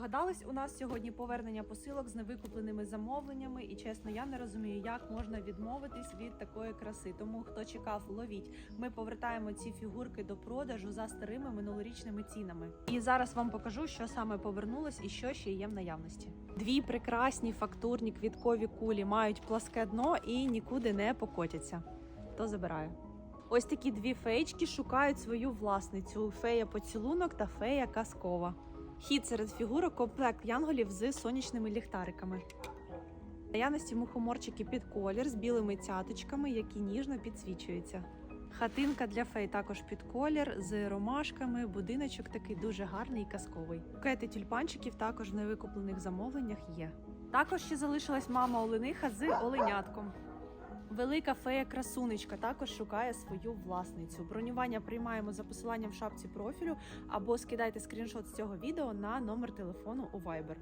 здогадались, у нас сьогодні повернення посилок з невикупленими замовленнями, і чесно, я не розумію, як можна відмовитись від такої краси. Тому хто чекав, ловіть. Ми повертаємо ці фігурки до продажу за старими минулорічними цінами. І зараз вам покажу, що саме повернулось і що ще є в наявності. Дві прекрасні фактурні квіткові кулі мають пласке дно і нікуди не покотяться. То забираю. Ось такі дві феєчки шукають свою власницю: фея поцілунок та фея казкова. Хід серед фігурок комплект янголів з сонячними ліхтариками. Наявності мухоморчики під колір з білими цяточками, які ніжно підсвічуються. Хатинка для фей також під колір з ромашками. Будиночок такий дуже гарний і казковий. Букети тюльпанчиків також в невикуплених замовленнях є. Також ще залишилась мама олениха з оленятком. Велика фея красунечка також шукає свою власницю. Бронювання приймаємо за посиланням в шапці профілю або скидайте скріншот з цього відео на номер телефону у Viber.